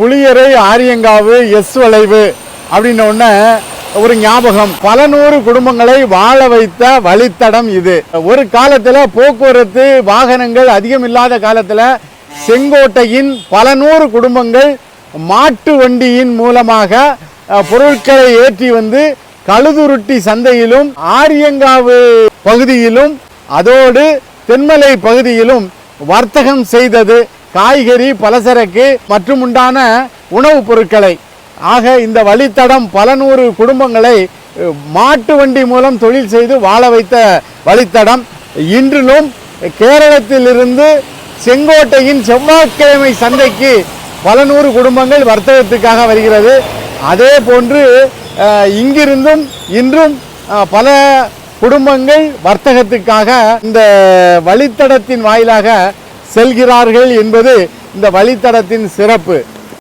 Puliyarai Aryankavu S வளைவு அப்படின்ன உடனே ஒரு ஞாபகம். பல நூறு குடும்பங்களை வாழ வைத்த வழித்தடம் இது. ஒரு காலத்தில் போக்குவரத்து வாகனங்கள் அதிகம் இல்லாத காலத்தில் செங்கோட்டையின் பல நூறு குடும்பங்கள் மாட்டு வண்டியின் மூலமாக பொருட்களை ஏற்றி வந்து கழுதுருட்டி சந்தையிலும் ஆரியங்காவு பகுதியிலும் அதோடு தென்மலை பகுதியிலும் வர்த்தகம் செய்தது. காய்கறி பலசரக்கு மற்றும் உண்டான உணவுப் பொருட்களை. ஆக இந்த வழித்தடம் பல நூறு குடும்பங்களை மாட்டு வண்டி மூலம் தொழில் செய்து வாழ வைத்த வழித்தடம். இன்றிலும் கேரளத்திலிருந்து செங்கோட்டையின் செவ்வாய்க்கிழமை சந்தைக்கு பல நூறு குடும்பங்கள் வர்த்தகத்துக்காக வருகிறது. அதே போன்று இங்கிருந்தும் இன்றும் பல குடும்பங்கள் வர்த்தகத்துக்காக இந்த வழித்தடத்தின் வாயிலாக செல்கிறார்கள் என்பது இந்த வழித்தடத்தின் சிறப்பு.